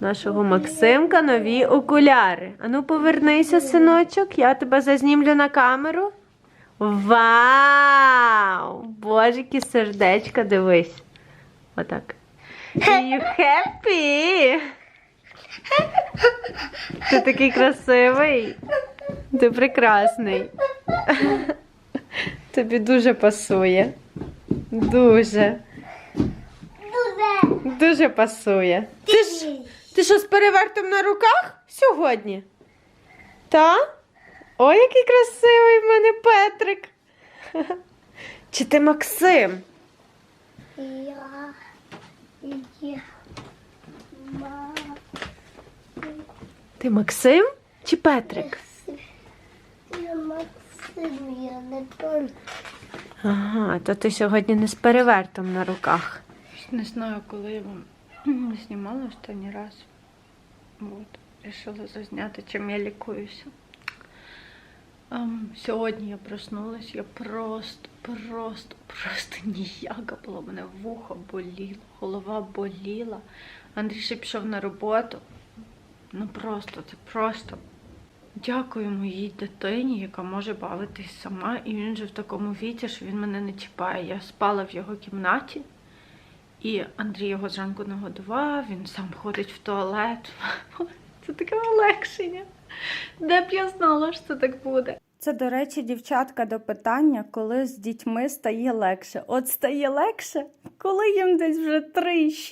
Нашого Максимка нові окуляри. Ану, повернися, синочок, я тебе зазнімлю на камеру. Вау! Боже, які сердечка, дивись. Отак. You happy? Ти такий красивий. Ти прекрасний. Тобі дуже пасує. Дуже. Дуже. Дуже пасує. Ти ж, ти що з перевертом на руках сьогодні? Та? Ой, який красивий в мене Петрик. Чи ти Максим? Я. Я. Ма. Ти Максим чи Петрик? Я Максим, я не той. Ага, то ти сьогодні не з перевертом на руках. Не знаю, коли я вам знімала останній раз. От, рішила зазняти, чим я лікуюся. Ем, сьогодні я проснулась, я просто, просто, просто ніяка була. Мене вухо боліло, голова боліла. Андрій ще пішов на роботу. Ну просто, це просто. Дякую моїй дитині, яка може бавитись сама, і він же в такому віці, що він мене не чіпає. Я спала в його кімнаті. І Андрій його зранку нагодував, він сам ходить в туалет. Це таке полегшення. Де б я знала, що це так буде. Це, до речі, дівчатка до питання, коли з дітьми стає легше. От стає легше, коли їм десь вже 3-6,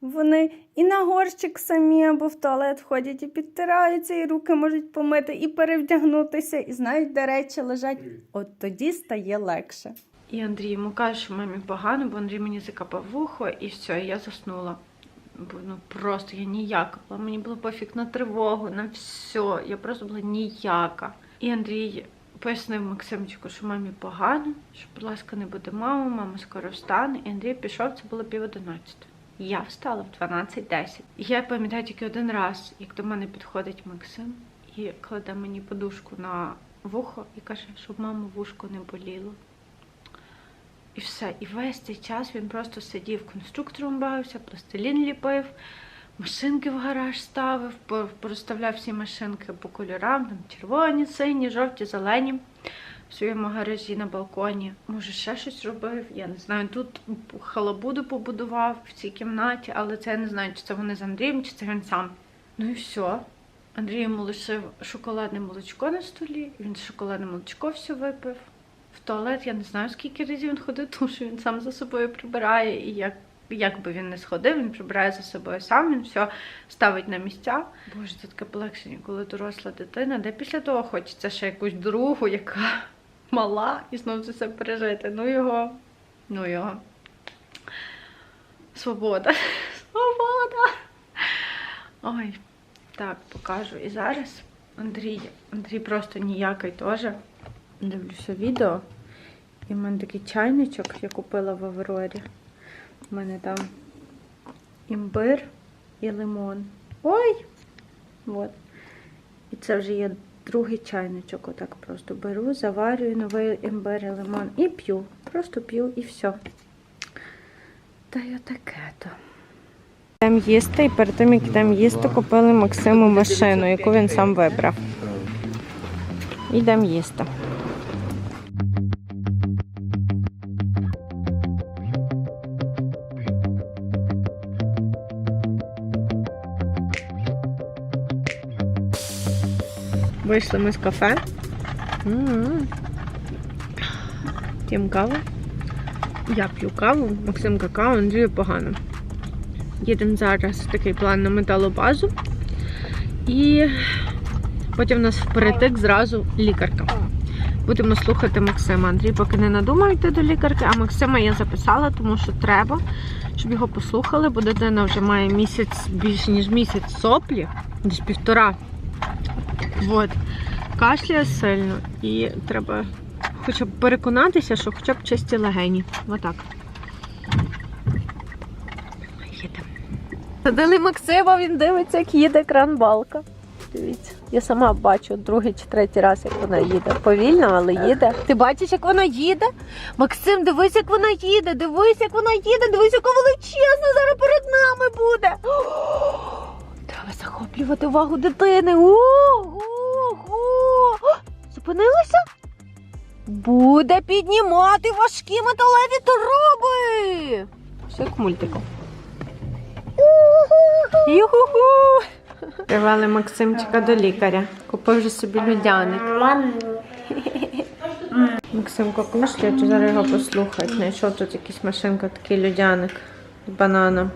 вони і на горщик самі або в туалет входять і підтираються, і руки можуть помити, і перевдягнутися, і знають, де речі лежать. От тоді стає легше. І Андрій йому каже, що мамі погано, бо Андрій мені закапав вухо, і все, і я заснула. Ну просто я ніяка була. Мені було пофіг на тривогу, на все. Я просто була ніяка. І Андрій пояснив Максимчику, що мамі погано, що, будь ласка, не буде мами, мама скоро встане. І Андрій пішов, це було пів одинадцяти. Я встала в 12.10. І я пам'ятаю тільки один раз, як до мене підходить Максим і кладе мені подушку на вухо і каже, щоб маму вушко не боліло. І все. І весь цей час він просто сидів конструктором бавився, пластилін ліпив, машинки в гараж ставив, порозставляв всі машинки по кольорам, там червоні, сині, жовті, зелені. В своєму гаражі на балконі. Може, ще щось робив. Я не знаю. Тут халабуду побудував в цій кімнаті, але це я не знаю, чи це вони з Андрієм, чи це він сам. Ну і все. Андрій йому лишив шоколадне молочко на столі. Він шоколадне молочко все випив. В туалет я не знаю, скільки разів він ходив, тому що він сам за собою прибирає. І як, як би він не сходив, він прибирає за собою сам, він все ставить на місця. Боже, це таке полегшення, коли доросла дитина, де після того хочеться ще якусь другу, яка мала, і знову це все пережити. Ну його, ну його. Свобода. Свобода. Ой, так, покажу. І зараз Андрій, Андрій просто ніякий теж. Дивлюся відео. І в мене такий чайничок я купила в Аврорі. У мене там імбир і лимон. Ой! От. І це вже є другий чайничок. Отак просто беру, заварюю новий імбир і лимон і п'ю. Просто п'ю і все. Та й отаке то. Йдемо їсти, і перед тим, як йдемо їсти, купили Максиму машину, яку він сам вибрав. Йдемо їсти. Вийшли ми з кафе. П'ємо каву. Я п'ю каву, Максим какао, Андрію погано. Їдемо зараз такий план на металобазу. І потім у нас вперетик зразу лікарка. Будемо слухати Максима. Андрій поки не надумав йти до лікарки, а Максима я записала, тому що треба, щоб його послухали, бо дитина вже має місяць, більше ніж місяць соплі, десь півтора. От. Кашляє сильно і треба хоча б переконатися, що хоча б чисті легені. Отак. Садили Максима, він дивиться, як їде кранбалка. Дивіться, я сама бачу другий чи третій раз, як вона їде. Повільно, але їде. Ти бачиш, як вона їде? Максим, дивись, як вона їде, дивись, як вона їде, дивись, яка величезна зараз перед нами буде. Треба захоплювати увагу дитини. Ого! Зупинилася? Буде піднімати важкі металеві труби. Все як в мультику. Юху! Привели Максимчика до лікаря. Купив вже собі людяник. Максимко кушляє, то зараз його послухають. Знайшов тут якийсь машинка, такий людяник з бананом.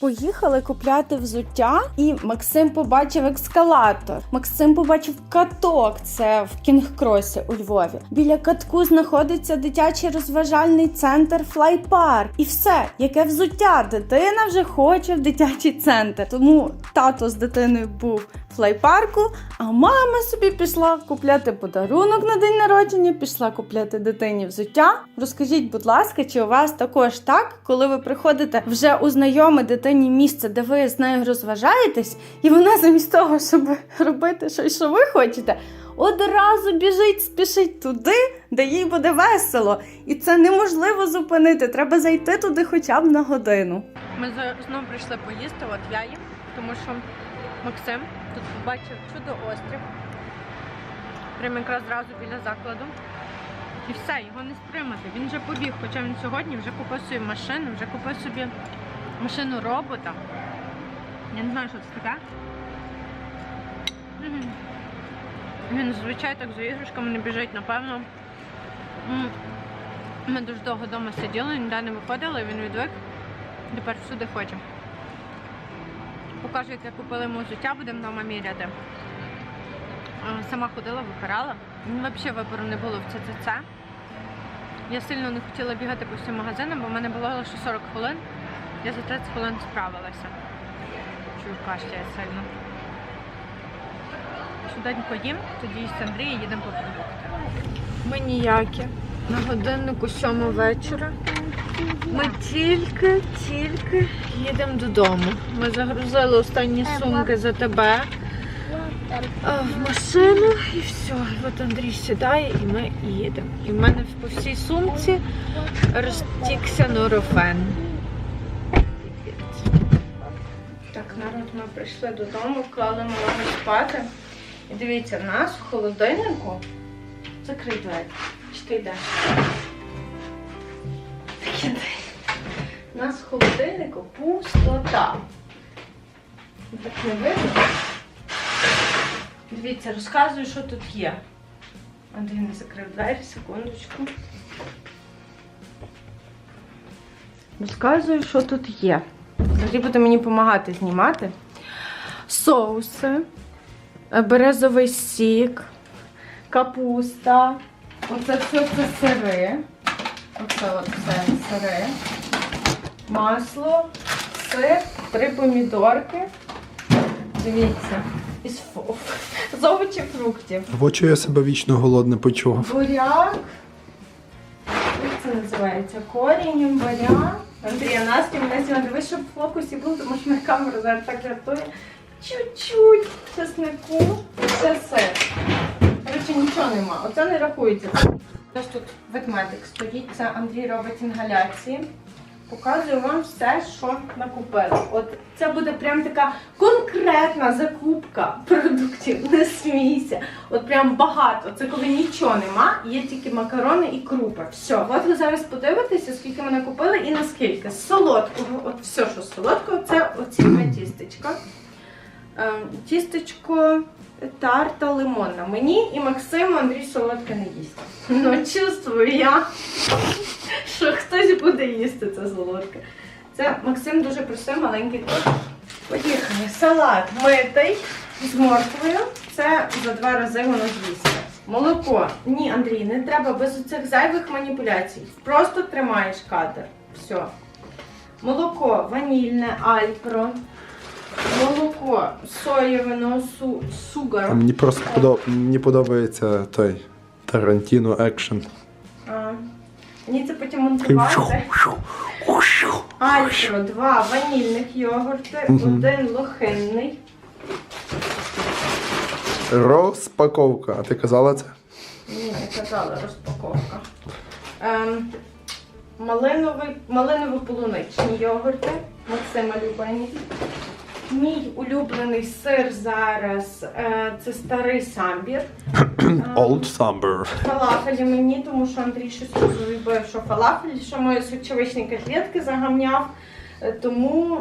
Поїхали купляти взуття, і Максим побачив ескалатор. Максим побачив каток. Це в Кінгкросі у Львові. Біля катку знаходиться дитячий розважальний центр Флайпарк. І все, яке взуття? Дитина вже хоче в дитячий центр. Тому тато з дитиною був флайпарку, а мама собі пішла купляти подарунок на день народження, пішла купляти дитині взуття. Розкажіть, будь ласка, чи у вас також так, коли ви приходите вже у знайоме дитині місце, де ви з нею розважаєтесь, і вона замість того, щоб робити щось, що ви хочете, одразу біжить, спішить туди, де їй буде весело. І це неможливо зупинити. Треба зайти туди хоча б на годину. Ми знову прийшли поїсти, от я їм, тому що Максим тут побачив чудо острів. Прямо якраз зразу біля закладу. І все, його не стримати. Він вже побіг, хоча він сьогодні вже купив собі машину, вже купив собі машину робота. Я не знаю, що це таке. Він зазвичай так за іграшками не біжить, напевно. Ми дуже довго вдома сиділи, ніде не виходили, він відвик. Тепер всюди хоче. Покажу, як я купила йому взуття, будемо вдома міряти. Сама ходила, вибирала. Взагалі вибору не було в ЦЦЦ. Я сильно не хотіла бігати по всім магазинам, бо в мене було лише 40 хвилин. Я за 30 хвилин справилася. Чую, кашляє сильно. Швиденько їм, тоді Андрій і їдемо по продукти. Ми ніякі. На годиннику сьома вечора. Ми тільки, тільки їдемо додому. Ми загрузили останні сумки за тебе в машину і все. От Андрій сідає і ми їдемо. І в мене по всій сумці розтікся норофен. Так, народ, ми прийшли додому, клали малого спати. І дивіться, в нас в холодильнику. Закрий двері. Чи ти йдеш? Так, іди. У нас в холодильнику пустота. Так не видно. Дивіться, розказую, що тут є. Андрій не закрив двері, секундочку. Розказую, що тут є. Андрій буде мені допомагати знімати. Соуси, березовий сік, капуста. Оце все це сири. Оце все сири. Масло, сир, три помідорки. Дивіться. Із з овочів фруктів. В очі я себе вічно голодне почував. Буряк. Як це називається? Корінь, імбаря. Андрія, Настя мене сьогодні дивись, щоб в фокусі був, тому що на камеру зараз так жартує. Чуть-чуть чеснику, це все. Коротше, нічого нема. Оце не рахується. Ось тут ведмедик стоїть, це Андрій робить інгаляції. Показую вам все, що накупила. От це буде прям така конкретна закупка продуктів. Не смійся. От прям багато. Це коли нічого нема, є тільки макарони і крупа. Все. От ви зараз подивитеся, скільки ми накупили і наскільки. З солодкого, от все, що з солодкого, це оці два тістечка. Ем, тістечко тарта лимонна. Мені і Максиму Андрій солодке не їсть. Ну, чувствую я, що хтось буде їсти це солодке. Це Максим дуже просив маленький торт. Поїхали. Салат митий з морквою. Це за два рази воно з'їсти. Молоко. Ні, Андрій, не треба без цих зайвих маніпуляцій. Просто тримаєш кадр. Все. Молоко ванільне, альпро. Молоко соєве, су, А мені просто подоб... мені подобається той Тарантіно екшен. А, Мені це потім монтувати. Альпро, два ванільних йогурти, Мгм. один лохинний. Розпаковка. А ти казала це? Ні, не казала розпаковка. Ем, малиновий, малиново-полуничні йогурти. Максима любимі. Мій улюблений сир зараз е, це старий самбір. Old Summer. Фалафелі мені, тому що Андрій щось розлюбив, що фалафелі, що мої сочевичні котлетки загамняв. Е, Тому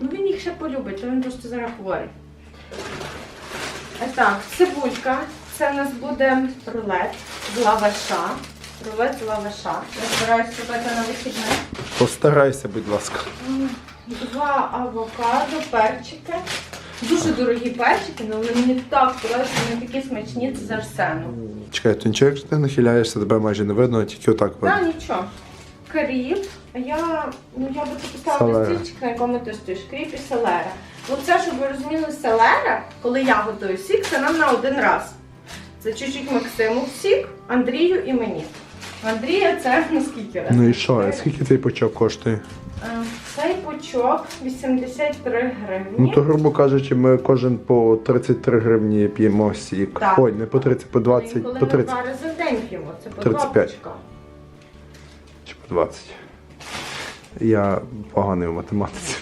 ну, він їх ще полюбить, то він просто зараз хворий. Е, Так, цибулька. Це в нас буде рулет з лаваша. Рулет з лаваша. Я збираюся робити на вихідних. Постарайся, будь ласка. Два авокадо, перчики. Дуже дорогі перчики, але вони мені так подобаються, вони такі смачні, це з арсену. Чекай, то нічого, якщо ти нахиляєшся, тебе майже не видно, тільки отак видно. Та нічого. Кріп. А я, ну я би тут поставила Селера. стільчик, на якому ти стоїш. Кріп і селера. Оце, щоб ви розуміли, селера, коли я готую сік, це нам на один раз. Це чуть-чуть Максиму в сік, Андрію і мені. Андрія це на скільки? Ну і що, а скільки цей почок коштує? Е, Цей пучок 83 гривні. Ну то, грубо кажучи, ми кожен по 33 гривні п'ємо сік. Так. Ой, не по 30, по 20, Інколи по ми два рази в день п'ємо. Це по 35. два пучка. чи по 20. Я поганий у математиці.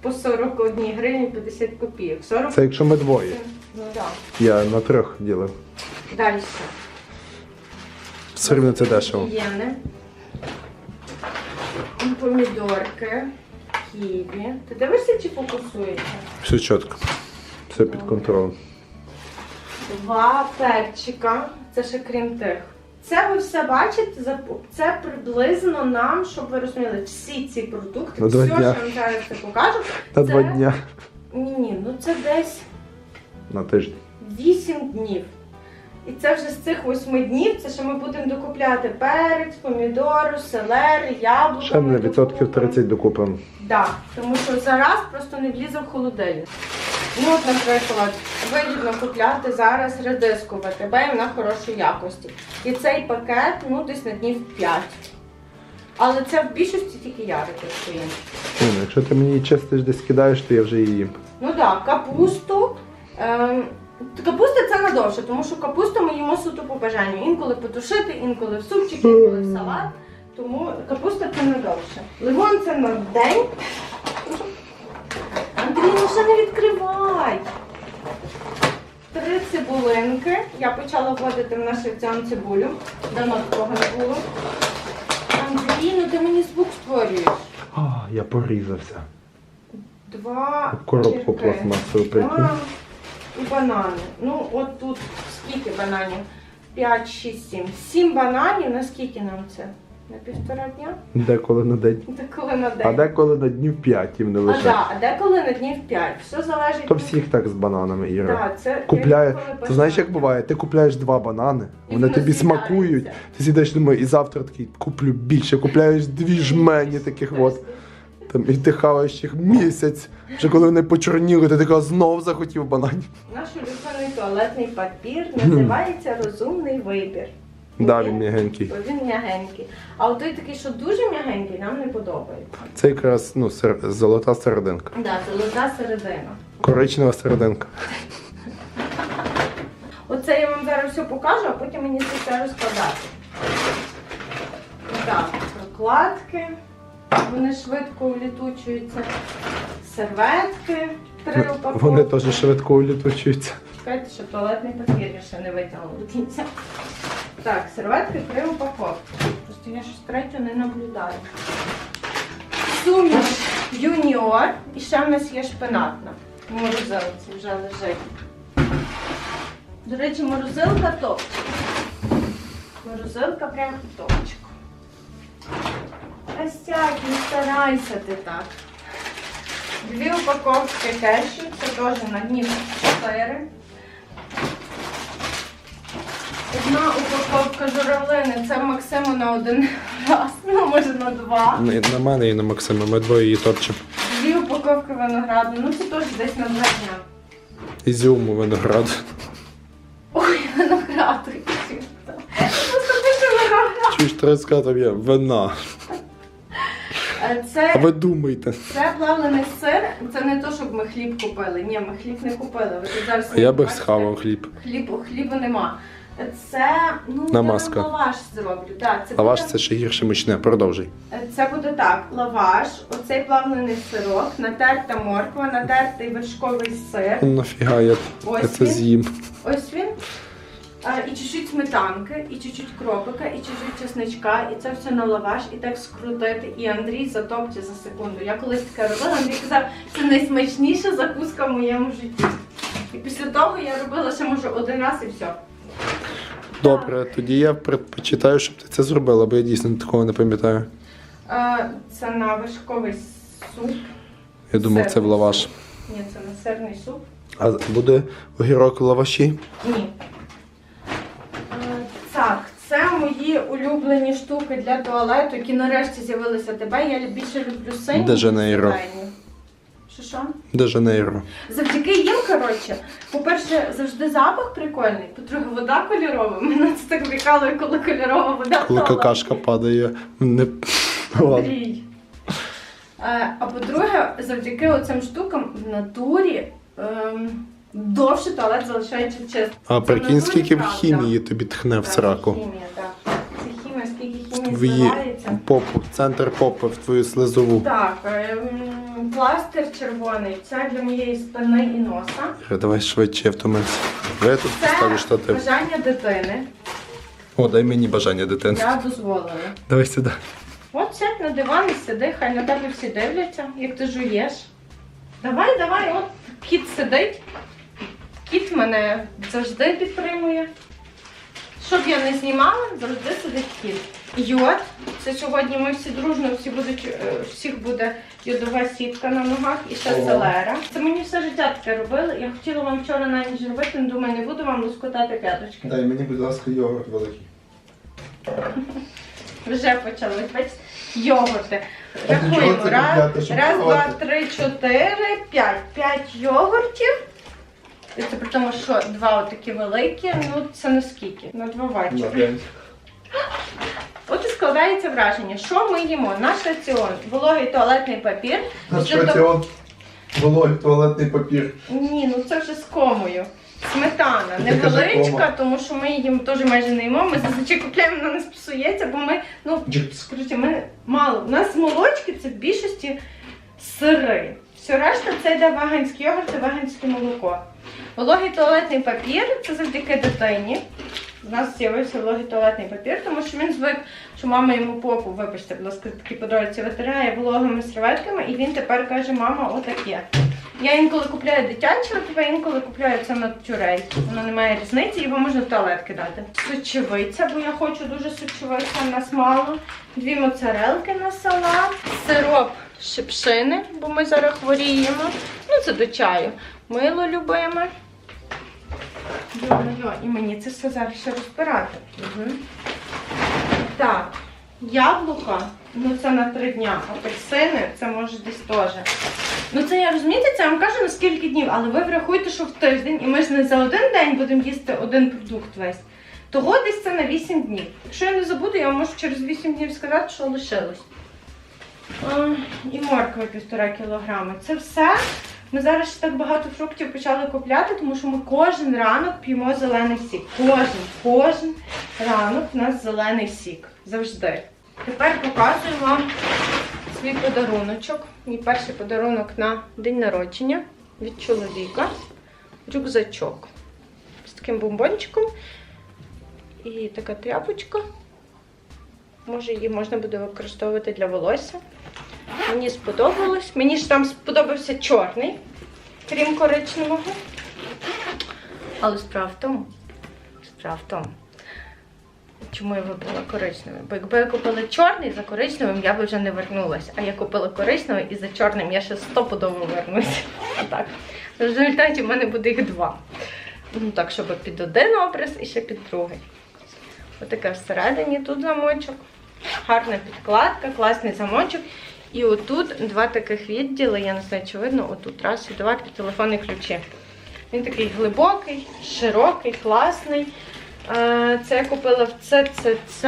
По 41 гривні 50 копійок. 40 Це якщо ми двоє. Ну так. Я на трьох ділив. Далі. Все рівно це дешево. Єни. Помідорки. Ківі. Ти дивишся чи фокусується? Все чітко. Все під контролем. Два перчика. Це ще крім тих. Це ви все бачите, це приблизно нам, щоб ви розуміли, всі ці продукти, На все, два що я вам зараз це покажу. На це... два дня. Ні, ні, ну це десь На тиждень. 8 днів. І це вже з цих 8 днів, це ще ми будемо докупляти перець, помідору, селери, яблуко. Ще не відсотків 30 докупимо. Так, тому що зараз просто не влізе в холодильник. Ну, от, наприклад, вигідно купляти зараз редиску в АТБ, і вона хорошої якості. І цей пакет, ну, десь на днів 5. Але це в більшості тільки я редискую. Ну, якщо ти мені чистиш десь кидаєш, то я вже її їм. Ну так, капусту. Ем, капуста це надовше, тому що капусту ми їмо суто по бажанню. Інколи потушити, інколи в супчик, інколи в салат. Тому капуста це надовше. Лимон це на день. Андрій, ну ще не відкривай. Три цибулинки. Я почала вводити в наш раціон цибулю. Давно такого не було. Андрій, ну ти мені звук створюєш. А, я порізався. Два Коробку пластмасову прикинь. І банани. Ну, от тут скільки бананів? 5, 6, 7. 7 бананів. На скільки нам це? На півтора дня? Деколи на день. Деколи на день. А деколи на днів 5 їм не а, лише. да, а деколи на днів 5. Все залежить То від- всіх так з бананами, Іра. Да, це Купляє. я ніколи Ти знаєш, як буває? Ти купляєш два банани, І вони воно тобі з'їдається. смакують. Ти сідаєш думаєш, і завтра такий куплю більше, купляєш дві жмені таких от. Там, і ти хаваєш їх місяць. Вже коли вони почорніли, ти така знов захотів бананів. Наш улюблений туалетний папір називається розумний вибір. Да, він м'ягенький. Бо він м'ягенький. А от той такий, що дуже м'ягенький, нам не подобається. Це якраз ну, сер... золота серединка. Да, золота середина. Коричнева серединка. Оце я вам зараз все покажу, а потім мені це все розкладати. Так, прокладки. Вони швидко улітучуються. Серветки. Три упаковки. Вони теж швидко улітучуються. Чекайте, що туалетний папір я ще не витягнула до кінця. Так, серветки три упаковки. Просто я щось третю не наблюдаю. Суміш юніор. І ще в нас є шпинатна. В морозилці вже лежить. До речі, морозилка топчик. Морозилка прям топчик. Як, не старайся ти так. Дві упаковки кешю, це теж на днів 4. Одна упаковка журавлини, це Максиму на один раз, ну може на два. На мене і на Максима, ми двоє її топчемо. Дві упаковки винограду, ну це теж десь на два дня. Ізюму винограду. Ой, виноград. Просто пише виноград. Чуєш, треба сказати, є вина. Е, А ви думайте. це плавлений сир, це не то, щоб ми хліб купили. Ні, ми хліб не купили. Ви тут зараз я би бачите, схавав хліб. Хлібу, хлібу нема. Це ну Намазка. я вам лаваш зроблю. Да, це Лаваш буде, це ще гірше мучне. Продовжуй. це буде так: лаваш, оцей плавлений сирок, натерта морква, натертий вершковий сир. Нафіга я, Ось я це він. з'їм. Ось він. А, і чуть-чуть сметанки, і чуть-чуть кропика, і чуть-чуть чесничка, і це все на лаваш, і так скрутити. І Андрій затопче за секунду. Я колись таке робила, Андрій казав, це найсмачніша закуска в моєму житті. І після того я робила ще може один раз і все. Добре, тоді я предпочитаю, щоб ти це зробила, бо я дійсно такого не пам'ятаю. Е, Це на вершковий суп. Я думав, це в лаваш. Ні, це на сирний суп. А буде огірок в лаваші? Ні. Так, це мої улюблені штуки для туалету, які нарешті з'явилися тебе. Я більше люблю сині. Де Жанейро? Що що? Де Жанейро? Завдяки їм, коротше, по-перше, завжди запах прикольний, по-друге, вода кольорова. Мене це так прикалує, коли кольорова вода. Коли какашка падає. Не... Андрій. Е, А по-друге, завдяки оцим штукам в натурі ем, довше туалет залишається чистим. А прикинь, скільки в хімії тобі тхне в сраку. Хімія, так. Це хімія, скільки хімії твої зливається. попу, центр попи, в твою слизову. Так, ем, пластир червоний, це для моєї спини і носа. Іра, Давай швидше, я втомився. Я тут поставлю Це штатив. бажання дитини. О, дай мені бажання дитини. Я дозволила. Давай сюди. От сядь на диван і сиди, хай на тебе всі дивляться, як ти жуєш. Давай, давай, от кіт сидить. Кіт мене завжди підтримує. Щоб я не знімала, завжди сидить кіт. Йод. Це сьогодні ми всі дружно, всі будуть, е, всіх буде йодова сітка на ногах і ще селера. Це мені все життя таке робили. Я хотіла вам вчора на ніч робити, але думаю, не буду вам лоскотати п'яточки. Дай мені, будь ласка, йогурт великий. Вже почали. Бачите? Йогурти. Рахуємо. Раз, раз, два, три, чотири, п'ять. П'ять йогуртів. І це при тому, що два отакі великі, ну це на скільки? На два вечора. От і складається враження, що ми їмо? Наш раціон, вологий туалетний папір. Наш Після раціон вологий туалетний папір. Ні, ну це вже з комою. Сметана невеличка, тому що ми її теж майже не їмо. Ми зазвичай купляємо, вона не псується, бо ми, ну. Коротше, ми мало. У нас молочки це в більшості сири. Все решта це йде веганський йогурт і веганське молоко. Вологий туалетний папір це завдяки дитині. У нас з'явився вологий туалетний папір, тому що він звик, що мама йому попу, вибачте, будь ласка, такі подробиці витирає вологими серветками, і він тепер каже, мама, отаке. Я інколи купляю дитяче, а інколи купляю це на тюрей. Воно не має різниці, його можна в туалет кидати. Сочевиця, бо я хочу дуже сочевиця, нас мало. Дві моцарелки на салат, сироп шипшини, бо ми зараз хворіємо. Ну, це до чаю. Мило любиме. Йо-йо, і мені це все зараз ще розбирати. Угу. Так, яблука, ну це на три дня. Апельсини, це може десь теж. Ну це я розумієте, це я вам кажу на скільки днів, але ви врахуйте, що в тиждень, і ми ж не за один день будемо їсти один продукт весь. Того десь це на 8 днів. Якщо я не забуду, я вам можу через 8 днів сказати, що лишилось. А, і морква півтора кілограми. Це все. Ми зараз ще так багато фруктів почали купляти, тому що ми кожен ранок п'ємо зелений сік. Кожен, кожен ранок у нас зелений сік. Завжди. Тепер показую вам свій подаруночок. Мій перший подарунок на день народження від чоловіка. Рюкзачок. З таким бомбончиком. І така тряпочка. Може, її можна буде використовувати для волосся. Мені сподобалось. Мені ж там сподобався чорний, крім коричневого. Але справа в тому, справа в тому, чому я вибрала коричневий. Бо якби я купила чорний за коричневим, я би вже не вернулася. А я купила коричневий і за чорним я ще стопудово вернуся. Так. В результаті в мене буде їх два. Ну так, щоб під один образ і ще під другий. Отаке всередині тут замочок. Гарна підкладка, класний замочок. І отут два таких відділи, я не знаю, чи видно, отут раз і два телефонні ключі. Він такий глибокий, широкий, класний. Е, Це я купила в ЦЦЦ.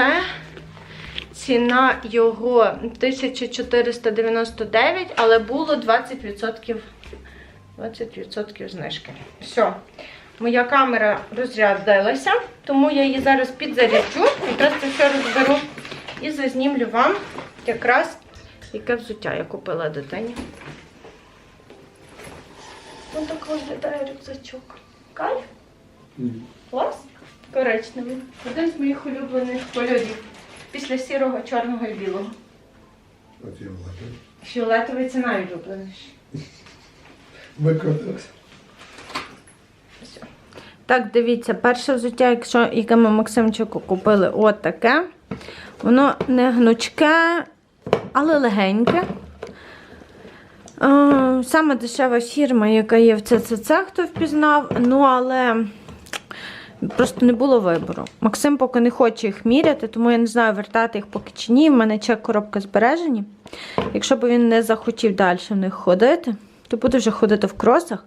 Ціна його 1499, але було 20%, 20% знижки. Все. моя камера розрядилася, тому я її зараз підзаряджу. Якраз це все розберу і зазнімлю вам якраз яке взуття я купила дитині. Ось так виглядає рюкзачок. Кайф? Клас? Коричневий. Один з моїх улюблених кольорів. Після сірого, чорного і білого. Фіолетовий Фіолетовий це найулюбленіший. Викрутилась. Все. Так, дивіться, перше взуття, якщо, яке ми Максимчику купили, от таке. Воно не гнучке, але легеньке. Е, Саме дешева фірма, яка є в ЦЦЦ, хто впізнав. Ну, але просто не було вибору. Максим поки не хоче їх міряти, тому я не знаю, вертати їх поки чи ні. В мене чек коробка збережені. Якщо б він не захотів далі в них ходити, то буде вже ходити в кросах.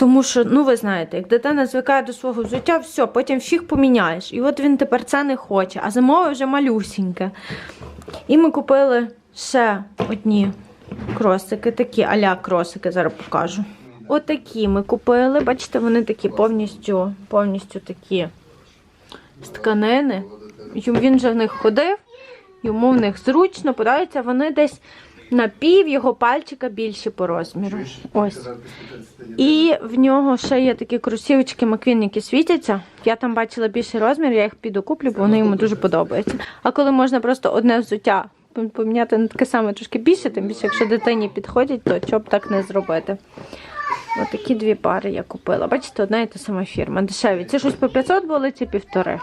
Тому що, ну ви знаєте, як дитина звикає до свого взуття, все, потім фіг поміняєш. І от він тепер це не хоче, а зимове вже малюсіньке. І ми купили ще одні кросики, такі аля кросики, зараз покажу. Отакі ми купили. Бачите, вони такі повністю, повністю такі з тканини. Він вже в них ходив, йому в них зручно, подаються, вони десь на пів його пальчика більші по розміру. Ось. І в нього ще є такі кросівочки Маквін, які світяться. Я там бачила більший розмір, я їх піду куплю, бо вони йому дуже подобаються. А коли можна просто одне взуття поміняти на таке саме трошки більше, тим більше, якщо дитині підходять, то чого б так не зробити. Ось такі дві пари я купила. Бачите, одна і та сама фірма. Дешеві. Ці щось по 500 були, ці півтори.